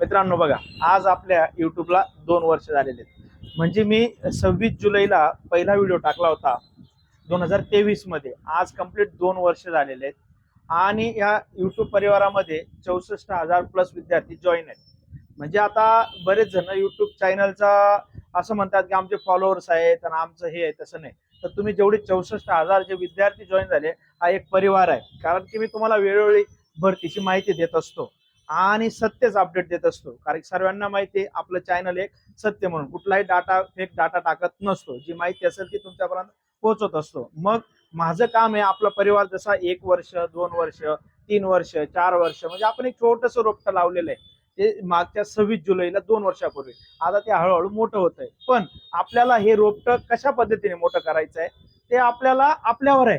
मित्रांनो बघा आज आपल्या युट्यूबला दोन वर्ष झालेले आहेत. म्हणजे मी सव्वीस जुलैला पहिला व्हिडिओ टाकला होता दोन हजार तेवीसमध्ये आज कंप्लीट दोन वर्ष झालेले आहेत. आणि या यूट्यूब परिवारामध्ये चौसष्ट हजार प्लस विद्यार्थी जॉईन आहेत. म्हणजे आता बरेच जण यूट्यूब चॅनलचा असं म्हणतात की आमचे फॉलोअर्स आहेत आणि आमचं हे आहे तसं नाही. तर तुम्ही जेवढे चौसष्ट हजार जे विद्यार्थी जॉईन झाले हा एक परिवार आहे. कारण की मी तुम्हाला वेळोवेळी भरतीची माहिती देत असतो. आणि सत्यच अपडेट देत असतो. कारण सर्वांना माहिती आहे आपलं चॅनल एक सत्य म्हणून. कुठलाही डाटा फेक डाटा टाकत नसतो. जी माहिती असेल ती तुमच्यापर्यंत पोहोचत असतो. मग माझं काम आहे आपला परिवार जसा एक वर्ष दोन वर्ष तीन वर्ष चार वर्ष म्हणजे आपण एक छोटस रोपटं लावलेलं आहे. ते मागच्या सव्वीस जुलैला दोन वर्षापूर्वी. आता ते हळूहळू मोठं होत आहे पण आपल्याला हे रोपटं कशा पद्धतीने मोठं करायचं आहे ते आपल्याला आपल्यावर आहे.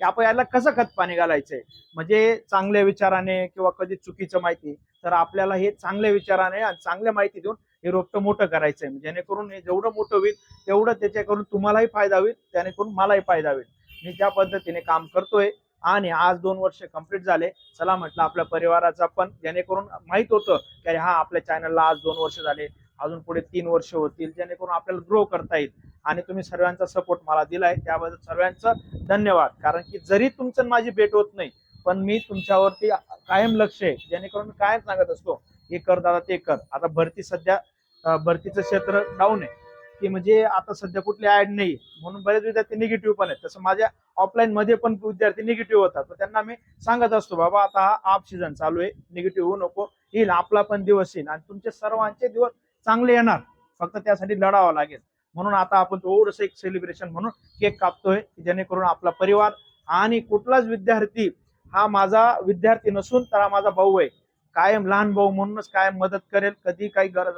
की आपण याला कसं खत पाणी घालायचंय? म्हणजे चांगल्या विचाराने किंवा कधी चुकीचं माहिती तर आपल्याला हे चांगल्या विचाराने आणि चांगल्या माहिती देऊन हे रोपटं मोठं करायचंय. आहे जेणेकरून हे जेवढं मोठं होईल तेवढं त्याच्याकडून तुम्हालाही फायदा होईल त्यानेकरून मलाही फायदा होईल. मी त्या पद्धतीने काम करतोय आणि आज दोन वर्ष कंप्लीट झाले चला म्हटलं आपल्या परिवाराचा पण जेणेकरून माहीत होतं की अरे हा आपल्या चॅनलला आज दोन वर्ष झाले अजून पुढे तीन वर्ष होतील जेणेकरून आपल्याला ग्रो करता येईल. आणि तुम्ही सर्वांचा सपोर्ट मला दिलाय. त्याबद्दल सर्वांचं धन्यवाद. कारण की जरी तुमचं आणि माझी भेट होत नाही पण मी तुमच्यावरती कायम लक्ष आहे. जेणेकरून मी कायम सांगत असतो हे कर दादा ते कर. आता भरती सध्या भरतीचं क्षेत्र डाऊन आहे. की म्हणजे आता सध्या कुठली ऍड नाही म्हणून बरेच विद्यार्थी निगेटिव्ह पण आहेत. तसं माझ्या ऑफलाईन मध्ये पण विद्यार्थी निगेटिव्ह होतात. तर त्यांना मी सांगत असतो बाबा आता हा ऑफ सीझन चालू आहे. निगेटिव्ह होऊ नको. येईल. आपला पण दिवस येईल. आणि तुमचे सर्वांचे दिवस चांगले येणार. फक्त त्यासाठी लढावं लागेल. म्हणून आता आपण थोडस एक सेलिब्रेशन म्हणून केक कापतोय की जेणेकरून आपला परिवार आणि कुठलाच विद्यार्थी हा माझा विद्यार्थी नसून तर हा माझा भाऊ आहे. कायम लहान भाऊ म्हणूनच कायम मदत करेल कधी काही गरज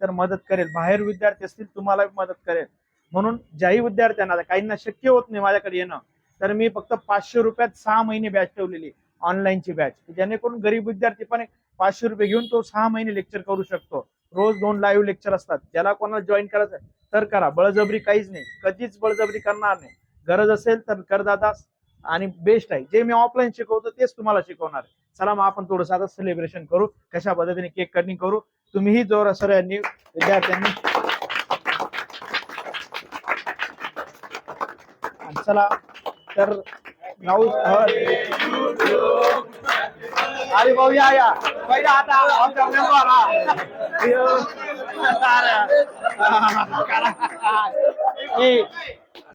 तर मदत करेल. बाहेर विद्यार्थी असतील तुम्हाला मदत करेल. म्हणून ज्याही विद्यार्थ्यांना काहींना शक्य होत नाही माझ्याकडे येणं तर मी फक्त पाचशे रुपयात सहा महिने बॅच ठेवलेली ऑनलाईनची बॅच जेणेकरून गरीब विद्यार्थी पण एक पाचशे रुपये घेऊन तो सहा महिने लेक्चर करू शकतो. रोज दोन लाईव्ह लेक्चर असतात. ज्याला कोणाला जॉईन करायचं तर करा. बळजबरी काहीच नाही. कधीच बळजबरी करणार नाही. गरज असेल तर करदादा आणि बेस्ट आहे. जे मी ऑफलाईन शिकवतो तेच तुम्हाला शिकवणार चला मग आपण थोडंसं आता सेलिब्रेशन करू. कशा पद्धतीने केक कटिंग करू? तुम्हीही जोर सगळ्यांनी विद्यार्थ्यांनी. चला तर गाऊ अरे भाऊ या या. 回答他了，我讲明白了，丢，回答了，哈哈哈，干了，一。